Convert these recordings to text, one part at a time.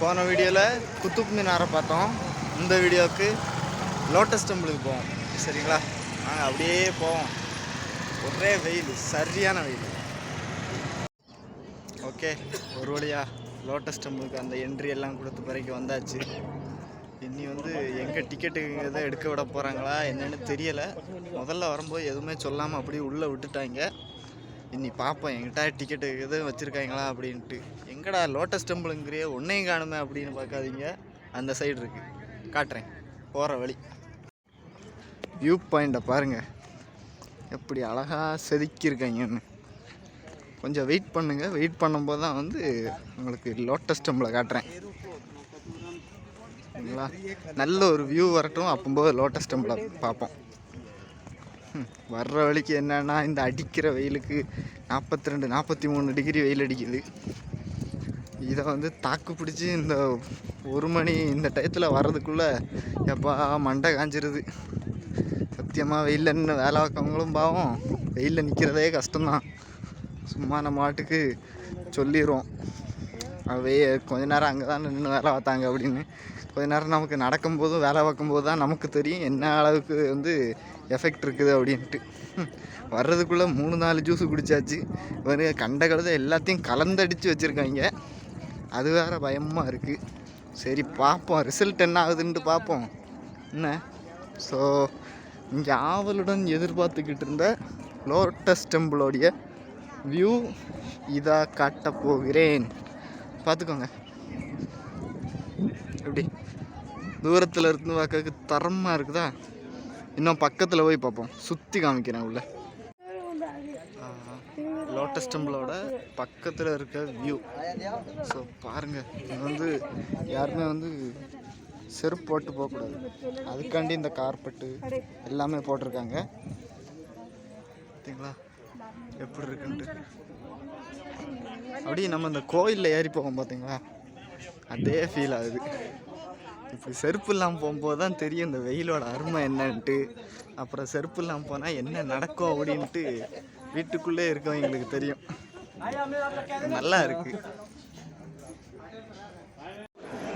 போன வீடியோவில் குத்துப் மினாரை பார்த்தோம். இந்த வீடியோவுக்கு லோட்டஸ் டெம்பிளுக்கு போவோம். சரிங்களா? நாங்கள் அப்படியே போவோம். ஒரே வெயில் சரியான வெயில். ஓகே ஒரு வழியா லோட்டஸ் டெம்பிளுக்கு அந்த என்ட்ரி எல்லாம் கொடுத்த பிறகு வந்தாச்சு. இனி வந்து எங்கே டிக்கெட்டு எதை எடுக்க விட போகிறாங்களா என்னென்னு தெரியலை. முதல்ல வரும்போது எதுவுமே சொல்லாமல் அப்படியே உள்ளே விட்டுட்டாங்க. இனி பார்ப்போம் எங்கிட்ட டிக்கெட்டு எதுவும் வச்சுருக்காங்களா அப்படின்ட்டு. எங்கடா லோட்டஸ் டெம்பிளுங்கிறிய ஒன்றையும் காணுமே அப்படின்னு பார்க்காதீங்க. அந்த சைடு இருக்குது காட்டுறேன். போகிற வழி. வியூ பாயிண்ட்டை பாருங்கள் எப்படி அழகாக செதுக்கியிருக்காங்கன்னு கொஞ்சம் வெயிட் பண்ணுங்கள் வெயிட் பண்ணும்போது தான் வந்து உங்களுக்கு லோட்டஸ் டெம்பிளை காட்டுறேன். சரிங்களா? நல்ல ஒரு வியூ வரட்டும். அப்போம்போது லோட்டஸ் டெம்பிளை பார்ப்போம். வர்ற வழிக்கு என்னென்னா இந்த அடிக்கிற வெயிலுக்கு நாற்பத்தி ரெண்டு நாற்பத்தி மூணு டிகிரி வெயில் அடிக்குது. இதை வந்து தாக்கு பிடிச்சி இந்த ஒரு மணி இந்த டயத்தில் வர்றதுக்குள்ளே எப்பா மண்டை காஞ்சிருது. சத்தியமாக வெயிலில் நின்று வேலை பார்க்கவங்களும் பாவம். வெயிலில் நிற்கிறதே கஷ்டம்தான். சும்மா நம்ம மாட்டுக்கு சொல்லிடுவோம் அவே கொஞ்ச நேரம் அங்கே தான் நின்று வேலை பார்த்தாங்க அப்படின்னு. கொஞ்ச நேரம் நமக்கு நடக்கும்போதும் வேலை பார்க்கும்போது தான் நமக்கு தெரியும் என்ன அளவுக்கு வந்து எஃபெக்ட் இருக்குது அப்படின்ட்டு. வர்றதுக்குள்ளே மூணு நாலு ஜூஸ் குடிச்சாச்சு. ஒரு கண்ட கழுத எல்லாத்தையும் கலந்தடிச்சு வச்சுருக்காங்க. அது வேற பயமாக இருக்குது சரி பார்ப்போம் ரிசல்ட் என்ன ஆகுதுன்ட்டு பார்ப்போம் என்ன? ஸோ இங்கே ஆவலுடன் எதிர்பார்த்துக்கிட்டு இருந்த லோட்டஸ் டெம்பிளோடைய வியூ இதாக காட்ட போகிறேன். பார்த்துக்கோங்க எப்படி? தூரத்தில் இருந்து பார்க்கறதுக்கு தரமாக இருக்குதா? இன்னும் பக்கத்தில் போய் பார்ப்போம் சுற்றி காமிக்கிறேன் உள்ளே. லோட்டஸ் டெம்பிளோட பக்கத்தில் இருக்க வியூ ஸோ பாருங்கள் இது வந்து யாருமே வந்து செருப்பு போட்டு போகக்கூடாது. அதுக்காண்டி இந்த கார்பெட்டு எல்லாமே போட்டிருக்காங்க. பார்த்தீங்களா எப்படி இருக்குன்ட்டு. அப்படியே நம்ம இந்த கோயிலில் ஏறி போவோம் பார்த்தீங்களா அதே ஃபீல் ஆகுது இப்போ செருப்பு இல்லாமல் போகும்போது தான் தெரியும் இந்த வெயிலோட அருமை என்னன்ட்டு. அப்புறம் செருப்பு இல்லாமல் போனால் என்ன நடக்கும் அப்படின்ட்டு. வீட்டுக்குள்ளே இருக்கவங்களுக்கு தெரியும். நல்லா இருக்கு.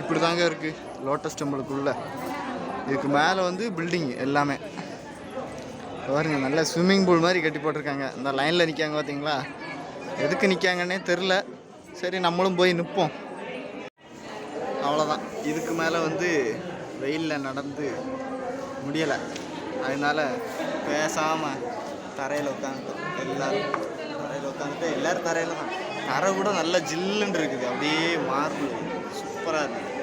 இப்படி தாங்க இருக்கு லோட்டஸ் டெம்பிளுக்குள்ள இதுக்கு மேலே வந்து பில்டிங் எல்லாமே. பாருங்க நல்ல ஸ்விம்மிங் பூல் மாதிரி கட்டி போட்டிருக்காங்க. இந்த லைனில் நிற்காங்க பார்த்தீங்களா எதுக்கு நிற்காங்கன்னே தெரில சரி நம்மளும் போய் நிற்போம் அவ்வளோதான் இதுக்கு மேலே வந்து வெயிலில் நடந்து முடியலை. அதனால் பேசாமல் தரையில் உட்காந்துட்டோம் எல்லாரும் தரையில் உட்காந்துட்டு எல்லோரும் தரையில் தான் தரை கூட நல்லா ஜில்லுன்னு இருக்குது. அப்படியே மார்பிள் சூப்பராக இருக்குது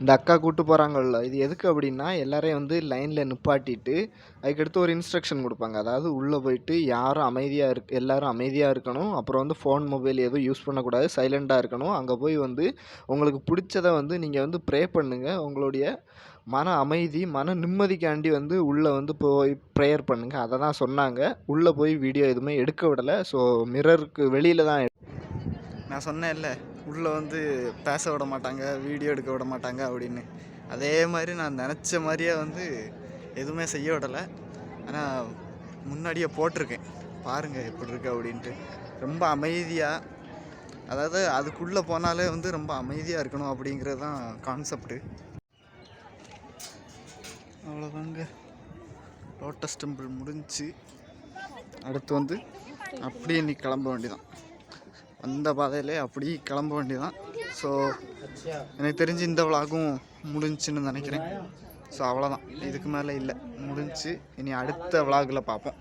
இந்த அக்கா கூட்டு போகிறாங்கல்ல இது எதுக்கு அப்படின்னா எல்லாரையும் வந்து லைனில் நிப்பாட்டிட்டு அதுக்கடுத்து ஒரு இன்ஸ்ட்ரக்ஷன் கொடுப்பாங்க. அதாவது உள்ளே போயிட்டு யாரும் அமைதியாக இருக் எல்லாரும் அமைதியாக இருக்கணும். அப்புறம் வந்து ஃபோன் மொபைல் எதுவும் யூஸ் பண்ணக்கூடாது. சைலண்ட்டாக இருக்கணும். அங்கே போய் வந்து உங்களுக்கு பிடிச்சத வந்து நீங்கள் வந்து ப்ரே பண்ணுங்கள் உங்களுடைய மன அமைதி மன நிம்மதிக்காண்டி வந்து உள்ளே வந்து போய் ப்ரேயர் பண்ணுங்கள் அதை தான் சொன்னாங்க. உள்ளே போய் வீடியோ எதுவுமே எடுக்க விடலை. ஸோ மிரருக்கு வெளியில் தான் நான் சொன்னேன்ல. உள்ளே வந்து பேச விட மாட்டாங்க வீடியோ எடுக்க விட மாட்டாங்க அப்படின்னு. அதே மாதிரி நான் நினச்ச மாதிரியே வந்து எதுவுமே செய்ய விடலை. ஆனால் முன்னாடியே போட்டிருக்கேன். பாருங்கள் எப்படி இருக்கு அப்படின்ட்டு. ரொம்ப அமைதியாக அதாவது அதுக்குள்ளே போனாலே வந்து ரொம்ப அமைதியாக இருக்கணும் அப்படிங்கிறது தான் கான்செப்ட்டு அவ்வளோதாங்க லோட்டஸ் டெம்பிள் முடிஞ்சு அடுத்து வந்து அப்படியே நீ கிளம்ப வேண்டியதான் வந்த பாதையிலே அப்படியே கிளம்ப வேண்டியதான் ஸோ எனக்கு தெரிஞ்சு இந்த விலாகும் முடிஞ்சுன்னு நினைக்கிறேன். ஸோ அவ்வளோதான் இதுக்கு மேலே இல்லை. முடிஞ்சு இனி அடுத்த விலாகில் பார்ப்போம்.